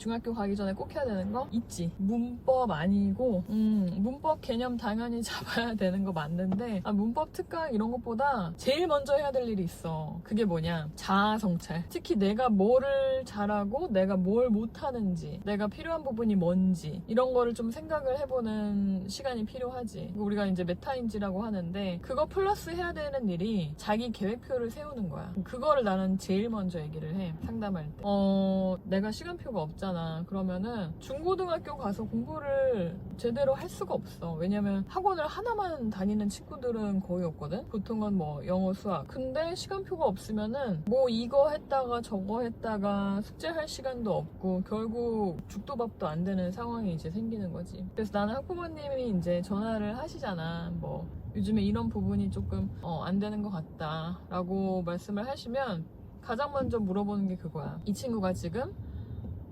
중학교 가기 전에 꼭 해야 되는 거 있지. 문법 아니고, 음, 문법 개념 당연히 잡아야 되는 거 맞는데, 아, 문법 특강 이런 것보다 제일 먼저 해야 될 일이 있어. 그게 뭐냐? 자아 성찰. 특히 내가 뭐를 잘하고, 내가 뭘 못하는지, 내가 필요한 부분이 뭔지, 이런 거를 좀 생각을 해보는 시간이 필요하지. 우리가 이제 메타인지라고 하는데, 그거 플러스 해야 되는 일이 자기 계획표를 세우는 거야. 그거를 나는 제일 먼저 얘기를 해. 상담할 때. 어, 내가 시간표가 없잖아. 그러면은 중고등학교 가서 공부를 제대로 할 수가 없어. 왜냐면 학원을 하나만 다니는 친구들은 거의 없거든? 보통은 뭐 영어, 수학. 근데 시간표가 없으면은 뭐 이거 했다가 저거 했다가 숙제할 시간도 없고 결국 죽도 밥도 안 되는 상황이 이제 생기는 거지. 그래서 나는 학부모님이 이제 전화를 하시잖아. 뭐 요즘에 이런 부분이 조금 어, 안 되는 것 같다라고 말씀을 하시면 가장 먼저 물어보는 게 그거야. 이 친구가 지금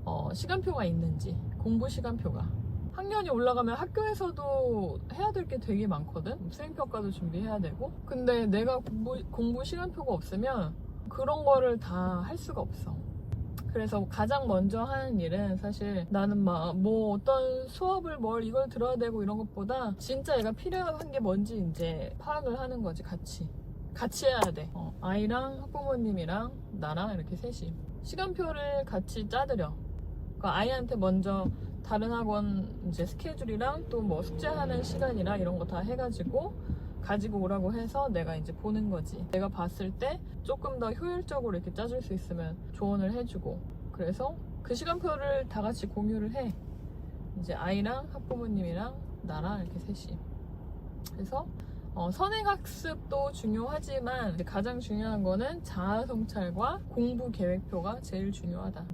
어, 시간표가 있는지 공부 시간표가. 학년이 올라가면 학교에서도 해야 될 게 되게 많거든? 수행평가도 준비해야 되고. 근데 내가 공부, 공부 시간표가 없으면 그런 거를 다 할 수가 없어. 그래서 가장 먼저 하는 일은 사실 나는 막 뭐 어떤 수업을 뭘 이걸 들어야 되고 이런 것보다 진짜 얘가 필요한 게 뭔지 이제 파악을 하는 거지 같이. 같이 해야 돼. 어, 아이랑 학부모님이랑 나랑 이렇게 셋이. 시간표를 같이 짜드려 그러니까 아이한테 먼저 다른 학원 이제 스케줄이랑 또 뭐 숙제하는 시간이랑 이런 거 다 해가지고 가지고 오라고 해서 내가 이제 보는 거지. 내가 봤을 때 조금 더 효율적으로 이렇게 짜줄 수 있으면 조언을 해주고 그래서 그 시간표를 다 같이 공유를 해. 이제 아이랑 학부모님이랑 나랑 이렇게 셋이. 그래서 어, 선행학습도 중요하지만 가장 중요한 거는 자아 성찰과 공부 계획표가 제일 중요하다.